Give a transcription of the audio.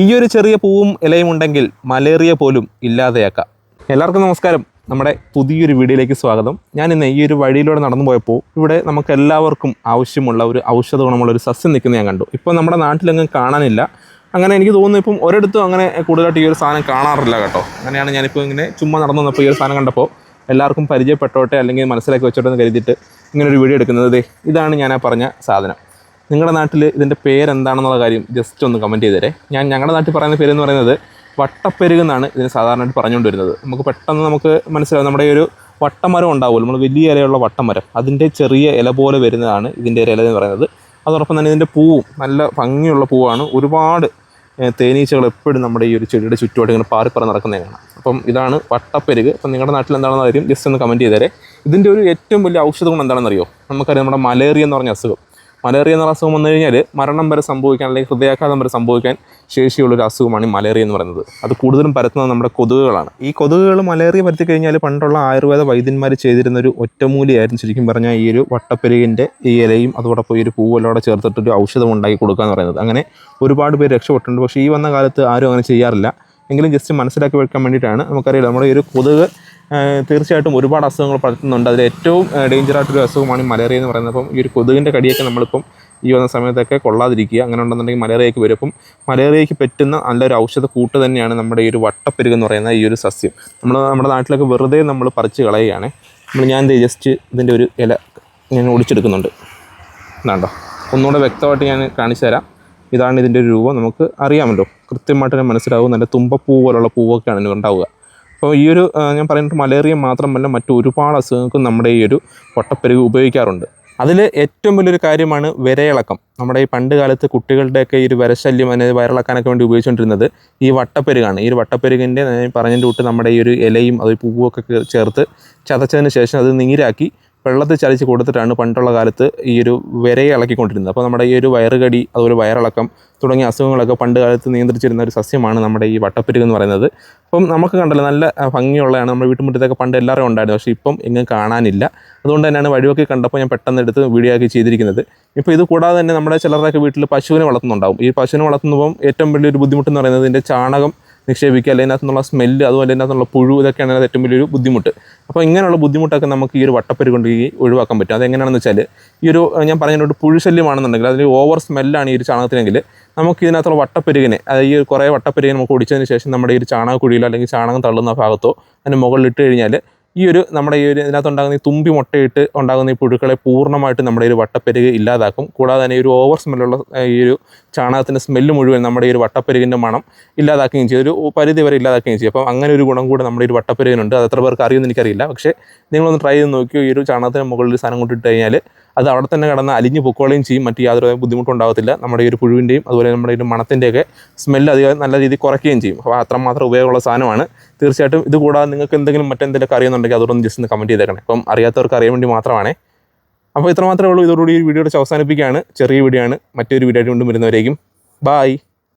ഈ ഒരു ചെറിയ പൂവും ഇലയും ഉണ്ടെങ്കിൽ മലേറിയ പോലും ഇല്ലാതെയാക്കാം. എല്ലാവർക്കും നമസ്കാരം. നമ്മുടെ പുതിയൊരു വീഡിയോയിലേക്ക് സ്വാഗതം. ഞാൻ ഇന്ന് ഈ ഒരു വഴിയിലൂടെ നടന്നു പോയപ്പോൾ ഇവിടെ നമുക്ക് എല്ലാവർക്കും ആവശ്യമുള്ള ഒരു ഔഷധ ഗുണമുള്ള ഒരു സസ്യം നിൽക്കുന്നത് ഞാൻ കണ്ടു. ഇപ്പോൾ നമ്മുടെ നാട്ടിലെങ്ങും കാണാനില്ല. അങ്ങനെ എനിക്ക് തോന്നുന്നു ഇപ്പം ഒരിടത്തും അങ്ങനെ കൂടുതലായിട്ട് ഈ ഒരു സാധനം കാണാറില്ല കേട്ടോ. അങ്ങനെയാണ് ഞാനിപ്പോൾ ഇങ്ങനെ ചുമ്മാ നടന്നു വന്നപ്പോൾ ഈ ഒരു സാധനം കണ്ടപ്പോൾ എല്ലാവർക്കും പരിചയപ്പെട്ടോട്ടെ അല്ലെങ്കിൽ മനസ്സിലാക്കി വെച്ചോട്ടെ എന്ന് കരുതിയിട്ട് ഇങ്ങനെ ഒരു വീഡിയോ എടുക്കുന്നത് ഇതാണ് ഞാൻ ആ പറഞ്ഞ സാധനം. നിങ്ങളുടെ നാട്ടിൽ ഇതിന്റെ പേരെന്താണെന്നുള്ള കാര്യം ജസ്റ്റ് ഒന്ന് കമന്റ് ചെയ്തേരെ ഞാൻ ഞങ്ങളുടെ നാട്ടിൽ പറയുന്ന പേരെന്ന് പറയുന്നത് വട്ടപ്പെരുക് എന്നാണ് ഇതിന് സാധാരണയായിട്ട് പറഞ്ഞുകൊണ്ട് വരുന്നത് നമുക്ക് പെട്ടെന്ന് നമുക്ക് മനസ്സിലാവും നമ്മുടെ ഒരു വട്ടമരം ഉണ്ടാവുമല്ലോ. നമ്മൾ വലിയ ഇലയുള്ള വട്ടമരം. അതിന്റെ ചെറിയ ഇല പോലെ വരുന്നതാണ് ഇതിന്റെ ഒരു ഇല എന്ന് പറയുന്നത്. അതോടൊപ്പം തന്നെ ഇതിന്റെ പൂവും നല്ല ഭംഗിയുള്ള പൂവാണ്. ഒരുപാട് തേനീച്ചകൾ എപ്പോഴും നമ്മുടെ ഈ ഒരു ചെടിയുടെ ചുറ്റുമായിട്ട് ഇങ്ങനെ പാറിപ്പറ നടക്കുന്നതാണ് അപ്പം ഇതാണ് വട്ടപ്പെരുക് അപ്പം നിങ്ങളുടെ നാട്ടിൽ എന്താണെന്ന് കാര്യം ജസ്റ്റ് ഒന്ന് കമന്റ് ചെയ്തേരെ ഇതിന്റെ ഒരു ഏറ്റവും വലിയ ഔഷധ ഗുണം എന്താണെന്നറിയോ? നമുക്കറിയാം നമ്മുടെ മലേറിയ എന്ന് പറഞ്ഞ അസുഖം. മലേറിയ എന്ന അസുഖം വന്നു കഴിഞ്ഞാൽ മരണം വരെ സംഭവിക്കാൻ അല്ലെങ്കിൽ ഹൃദയാഘാതം വരെ സംഭവിക്കാൻ ശേഷിയുള്ളൊരു അസുഖമാണ് ഈ മലേറിയ എന്ന് പറയുന്നത്. അത് കൂടുതലും പരത്തുന്നത് നമ്മുടെ കൊതുകുകളാണ്. ഈ കൊതുകുകൾ മലേറിയ പരത്തി കഴിഞ്ഞാൽ പണ്ടുള്ള ആയുർവേദ വൈദ്യന്മാർ ചെയ്തിരുന്ന ഒരു ഒറ്റമൂലിയായിരുന്നു ശരിക്കും പറഞ്ഞാൽ ഈ ഒരു വട്ടപ്പെരുകിന്റെ ഈ ഇലയും അതോടൊപ്പം ഈ ഒരു പൂവെല്ലോടെ ചേർത്തിട്ട് ഒരു ഔഷധം ഉണ്ടാക്കി കൊടുക്കുക എന്ന് പറയുന്നത്. അങ്ങനെ ഒരുപാട് പേര് രക്ഷപ്പെട്ടിട്ടുണ്ട്. പക്ഷേ ഈ വന്ന കാലത്ത് ആരും അങ്ങനെ ചെയ്യാറില്ല. എങ്കിലും ജസ്റ്റ് മനസ്സിലാക്കി വെക്കാൻ വേണ്ടിയിട്ടാണ് നമുക്കറിയാം നമ്മുടെ ഈ ഒരു കൊതുക് തീർച്ചയായിട്ടും ഒരുപാട് അസുഖങ്ങൾ പടർത്തുന്നുണ്ട് അതിൽ ഏറ്റവും ഡേഞ്ചർ ആയിട്ടൊരു അസുഖമാണ് ഈ മലേറിയ എന്ന് പറയുന്നത്. അപ്പം ഈ ഒരു കൊതുകിന്റെ കടിയൊക്കെ നമ്മളിപ്പം ഈ വന്ന സമയത്തൊക്കെ കൊള്ളാതിരിക്കുക. അങ്ങനെ ഉണ്ടെന്നുണ്ടെങ്കിൽ മലേറിയയ്ക്ക് വരും. അപ്പം മലേറിയയ്ക്ക് പറ്റുന്ന നല്ലൊരു ഔഷധ കൂട്ട് തന്നെയാണ് നമ്മുടെ ഈ ഒരു വട്ടപ്പെരുക് എന്ന് പറയുന്ന ഈ ഒരു സസ്യം. നമ്മൾ നമ്മുടെ നാട്ടിലൊക്കെ വെറുതെ നമ്മൾ പറിച്ച് കളയുകയാണ്. നമ്മൾ ഞാൻ ജസ്റ്റ് ഇതിന്റെ ഒരു ഇല ഞാൻ ഒടിച്ചെടുക്കുന്നുണ്ട്. എന്നാണ്ടോ ഒന്നുകൂടെ വ്യക്തമായിട്ട് ഞാൻ കാണിച്ചു തരാം. ഇതാണ് ഇതിന്റെ ഒരു രൂപം. നമുക്ക് അറിയാമല്ലോ. കൃത്യമായിട്ട് മനസ്സിലാവും. നല്ല തുമ്പപ്പൂ പോലുള്ള പൂവൊക്കെയാണ് ഉണ്ടാവുക. അപ്പോൾ ഈ ഒരു ഞാൻ പറയുന്നത് മലേറിയ മാത്രമല്ല മറ്റു ഒരുപാട് അസുഖങ്ങൾക്കും നമ്മുടെ ഈ ഒരു വട്ടപ്പെരുക് ഉപയോഗിക്കാറുണ്ട്. അതിൽ ഏറ്റവും വലിയൊരു കാര്യമാണ് വിരയിളക്കം. നമ്മുടെ ഈ പണ്ട് കാലത്ത് കുട്ടികളുടെയൊക്കെ ഈ ഒരു വിരശല്യം അതിനെ വയറിളക്കാനൊക്കെ വേണ്ടി ഉപയോഗിച്ചുകൊണ്ടിരുന്നത് ഈ വട്ടപ്പെരുകാണ്. ഈ ഒരു വട്ടപ്പെരുകിന്റെ പറഞ്ഞതിന്റെ കൂട്ട് നമ്മുടെ ഈ ഒരു ഇലയും അത് പൂവൊക്കെ ചേർത്ത് ചതച്ചതിന് ശേഷം അത് നീരാക്കി വെള്ളത്തിൽ ചലിച്ച് കൊടുത്തിട്ടാണ് പണ്ടുള്ള കാലത്ത് ഈ ഒരു വിരയെ ഇളക്കിക്കൊണ്ടിരുന്നത്. അപ്പോൾ നമ്മുടെ ഈ ഒരു വയറുകടി അതുപോലെ വയറിളക്കം തുടങ്ങിയ അസുഖങ്ങളൊക്കെ പണ്ട് കാലത്ത് നിയന്ത്രിച്ചിരുന്ന ഒരു സസ്യമാണ് നമ്മുടെ ഈ വട്ടപ്പെരുക് എന്ന് പറയുന്നത്. അപ്പം നമുക്ക് കണ്ടല്ലോ നല്ല ഭംഗിയുള്ളതാണ്. നമ്മുടെ വീട്ടുമുറ്റത്തൊക്കെ പണ്ട് എല്ലാവരും ഉണ്ടായിരുന്നു. പക്ഷേ ഇപ്പം എങ്ങും കാണാനില്ല. അതുകൊണ്ട് തന്നെയാണ് വഴിയൊക്കെ കണ്ടപ്പോൾ ഞാൻ പെട്ടെന്ന് എടുത്ത് വീഡിയോ ആക്കി ചെയ്തിരിക്കുന്നത്. ഇപ്പോൾ ഇത് കൂടാതെ തന്നെ നമ്മുടെ ചിലരുടെയൊക്കെ വീട്ടിൽ പശുവിനെ വളർത്തുന്നുണ്ടാവും. ഈ പശുവിനെ വളർത്തുമ്പോൾ ഏറ്റവും വലിയൊരു ബുദ്ധിമുട്ടെന്ന് പറയുന്നത് ഇതിന്റെ ചാണകം നിക്ഷേപിക്കുക അല്ലെങ്കിൽ അതിനകത്തുനിന്നുള്ള സ്മെല്ല് അതുപോലെ അതിനകത്തുള്ള പുഴു ഇതൊക്കെയാണ് അതിനകത്ത് ഏറ്റവും വലിയൊരു ബുദ്ധിമുട്ട്. അപ്പോൾ ഇങ്ങനെയുള്ള ബുദ്ധിമുട്ടൊക്കെ നമുക്ക് ഈ ഒരു വട്ടപ്പരി കൊണ്ട് ഈ ഒഴിവാക്കാൻ പറ്റും. അതെങ്ങനെയാണെന്ന് വെച്ചാൽ ഈ ഒരു ഞാൻ പറഞ്ഞൊരു പുഴുശല്യമാണെന്നുണ്ടെങ്കിൽ അതിൽ ഓവർ സ്മെല്ലാണ് ഈ ഒരു ചാണകത്തിനെങ്കിൽ നമുക്ക് ഇതിനകത്തുള്ള വട്ടപ്പെരുകിനെ അതായത് ഈ കുറേ വട്ടപ്പെരുകിനെ നമുക്ക് ഒടിച്ചതിന് ശേഷം നമ്മുടെ ഈ ഒരു ചാണകക്കുഴിയിലോ അല്ലെങ്കിൽ ചാണകം തള്ളുന്ന ഭാഗത്തോ അതിന് മുകളിലിട്ട് കഴിഞ്ഞാൽ ഈ ഒരു നമ്മുടെ ഈ ഒരു ഇതിനകത്ത് ഉണ്ടാകുന്ന ഈ തുമ്പി മുട്ടയിട്ട് ഉണ്ടാകുന്ന ഈ പുഴുക്കളെ പൂർണമായിട്ട് നമ്മുടെ ഈ ഒരു വട്ടപ്പെരുക് ഇല്ലാതാക്കും. കൂടാതെ തന്നെ ഒരു ഓവർ സ്മെല്ലുള്ള ഈ ഒരു ചാണകത്തിന്റെ സ്മെല്ല് മുഴുവൻ നമ്മുടെ ഈ ഒരു വട്ടപ്പെരുകിന്റെ മണം ഇല്ലാതാക്കുകയും ചെയ്യും. ഒരു പരിധി വരെ ഇല്ലാതാക്കുകയും ചെയ്യും. അപ്പം അങ്ങനെ ഒരു ഗുണം കൂടെ നമ്മുടെ ഒരു വട്ടപ്പെരുകിനുണ്ട്. അത് എത്ര പേർക്ക് അറിയുമെന്ന് എനിക്കറിയില്ല. പക്ഷേ നിങ്ങളൊന്ന് ട്രൈ ചെയ്ത് നോക്കിയോ? ഈ ഒരു ചാണകത്തിന് മുകളിൽ സാധനം കൊണ്ടിട്ട് കഴിഞ്ഞാൽ അത് അവിടെ തന്നെ കിടന്ന് അലിഞ്ഞു പൊക്കോളുകയും ചെയ്യും. മറ്റു യാതൊരു ബുദ്ധിമുട്ടും ഉണ്ടാകത്തില്ല നമ്മുടെ ഈ ഒരു പുഴുവിന്റെയും അതുപോലെ നമ്മുടെ ഈ ഒരു മണത്തിന്റെയൊക്കെ സ്മെല്ല് അധികം നല്ല രീതിയിൽ കുറയ്ക്കുകയും ചെയ്യും. അപ്പോൾ അത്രമാത്രം ഉപയോഗമുള്ള സാധനമാണ്. തീർച്ചയായിട്ടും ഇത് കൂടാതെ നിങ്ങൾക്ക് എന്തെങ്കിലും മറ്റെന്തെങ്കിലും അറിയുന്നുണ്ടെങ്കിൽ അതോടൊന്ന് ജസ്റ്റ് ഒന്ന് കമന്റ് ചെയ്തേക്കണേ. അപ്പം അറിയാത്തവർക്ക് അറിയാൻ വേണ്ടി മാത്രമാണ്. അപ്പോൾ ഇത്ര മാത്രമേ ഉള്ളൂ. ഇതോടുകൂടി ഈ വീഡിയോ അവസാനിപ്പിക്കുകയാണ്. ചെറിയ വീഡിയോ ആണ്. മറ്റൊരു വീഡിയോ ആയിട്ട് കൊണ്ടും വരുന്നവരേക്കും. ബായ്